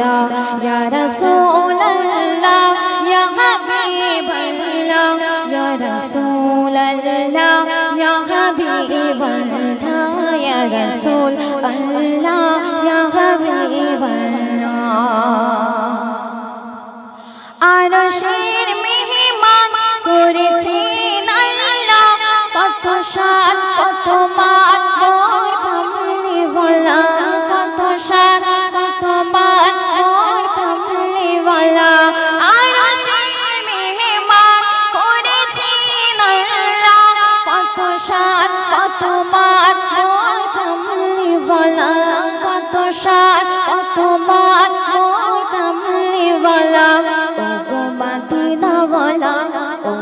Medina ইয়া রাসূলুল্লাহ, ইয়া হাবিবাল্লাহ, ইয়া রাসূলুল্লাহ, ইয়া হাবিবাল্লাহ, ইয়া রাসূলুল্লাহ, ইয়া হাবিবাল্লাহ। আরশের মেহমান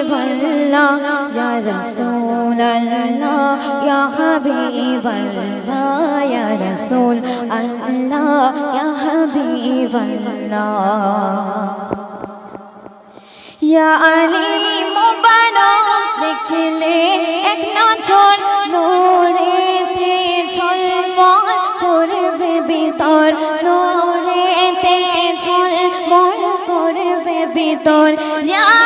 হাবিবাল্লাহ ইয়া রাসূলুল্লাহ ইয়া হাবিবাল্লাহ ইয়া রাসূল আল্লাহ ইয়া হাবিবাল্লাহ ইয়া আলী মুবারক দেখলে এক নজর নূরেতে ঝলমল করবে ভিতর নূরেতে ঝলমল করবে ভিতর ইয়া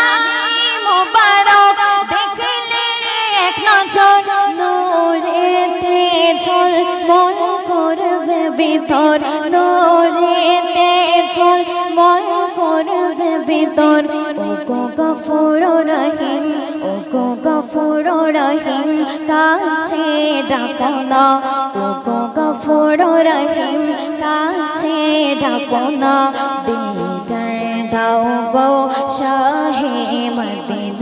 ভিতর নূরেতে ঝলমল করবে ভিতর। ও গো গফুর রহিম ও গো গফুর রহিম, কাছে ডাকো না। ও গো গফুর রহিম, কাছে ডাকো না। দিদার দাও গো শাহে মদিনা।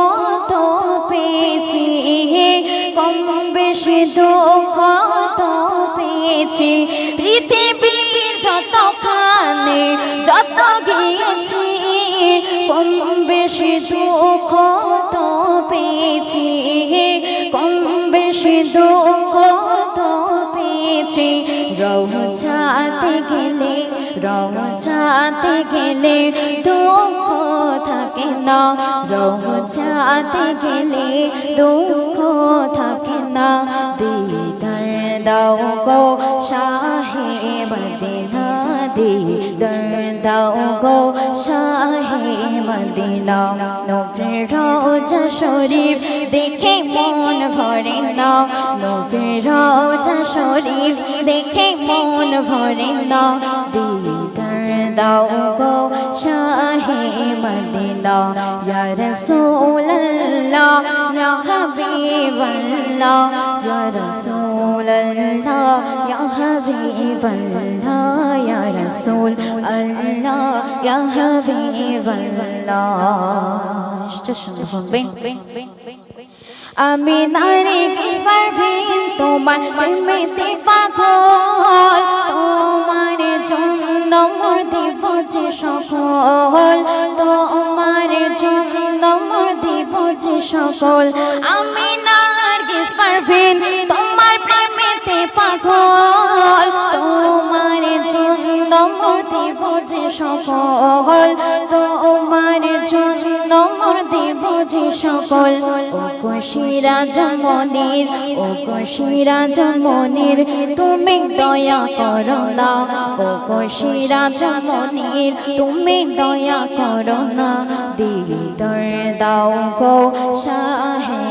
দুঃখ তো পেয়েছি। পৃথিবীর যতখানি, যত গিয়েছি, কম বেশি দুঃখ তো পেয়েছি। কম বেশি দুঃখ তো পেয়েছি রওজাতে গেলে রওজাতে গেলে দুঃখ থাকে না। রওজাতে গেলে দুঃখ থাকে না। দিদার দাও গো শাহে বদিনা দিদার দাও গো শাহে মদিনা নবীর রোজা শরীফ দেখে মন ভরে না নবীর রোজা শরীফ দেখে মন ভরে না দিদার দাও গো শাহে মদিনা ইয়া রাসূলুল্লাহ ইয়া হাবিবাল্লাহ ইয়া রাসূলুল্লাহ ইয়া হাবিবাল্লাহ ইয়া রাসূল আল্লাহ ইয়া হাবিবাল্লাহ সুন্দর হবে আমি নারী কিস পারভিন তোমার প্রেমেতে পাগল তোমার জন্য মোর দিব যে সকল যে সকল। আমি নার্গিস পারভিন তোমার প্রেমেতে পাগল। সকল, ও কুশিরা জমনির ও কুশিরা জমনির তুমি দয়া করো না। ও কুশিরা জমনির তুমি দয়া করো না। দর দাও গো শাহে